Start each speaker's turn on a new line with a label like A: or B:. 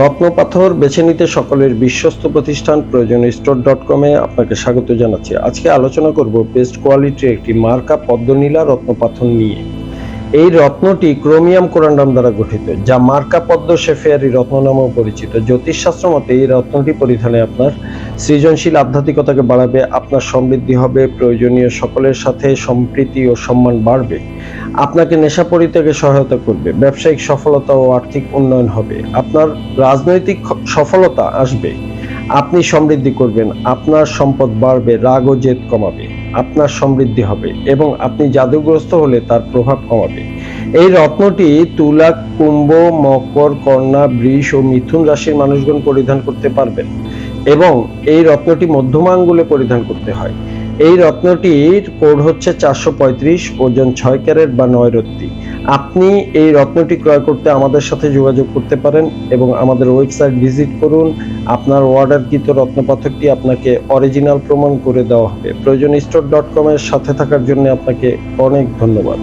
A: রত্নপাথর বেছে নিতে সকলের বিশ্বস্ত প্রতিষ্ঠান প্রয়োজনীয় স্টোর ডট কমে আপনাকে স্বাগত জানাচ্ছি। আজকে আলোচনা করব বেস্ট কোয়ালিটির একটি মার্কা পদ্মনীলা রত্নপাথর নিয়ে। এই রত্নটি ক্রোমিয়াম কোরান্ডাম দ্বারা গঠিত, যা মার্কা পদ্ম শেফেয়ারি রত্ন নামেও পরিচিত। জ্যোতিষশাস্ত্র মতে এই রত্নটি পরিধানে আপনার সৃজনশীল আধ্যাত্মিকতাকে বাড়াবে, আপনার সমৃদ্ধি হবে, প্রয়োজনীয় সকলের সাথে সম্প্রীতি ও সম্মান বাড়বে। আপনাকে নেশা পরিত্যাগে সহায়তা করবে, ব্যবসায়িক সফলতা ও আর্থিক উন্নয়ন হবে। আপনার রাজনৈতিক সফলতা আসবে। আপনি সমৃদ্ধি করবেন, আপনার সম্পদ বাড়বে, রাগ ও জেদ কমাবে, আপনার সমৃদ্ধি হবে এবং আপনি জাদুগ্রস্ত হলে তার প্রভাব কমাবে। এই রত্নটি তুলা, কুম্ভ, মকর, কন্যা, বৃষ ও মিথুন রাশির মানুষগণ পরিধান করতে পারবেন এবং এই রত্নটি মধ্যমা আঙ্গুলে পরিধান করতে হয়। এই রত্নটির কোড হচ্ছে চারশো পঁয়ত্রিশ, ওজন ছয় ক্যারেট বা নয় রত্তি। আপনি এই রত্নটি ক্রয় করতে আমাদের সাথে যোগাযোগ করতে পারেন এবং আমাদের ওয়েবসাইট ভিজিট করুন। আপনার অর্ডারকৃত রত্নপাথরটি আপনাকে অরিজিনাল প্রমাণ করে দেওয়া হবে। প্রয়োজন স্টোর ডট কমের সাথে থাকার জন্য আপনাকে অনেক ধন্যবাদ।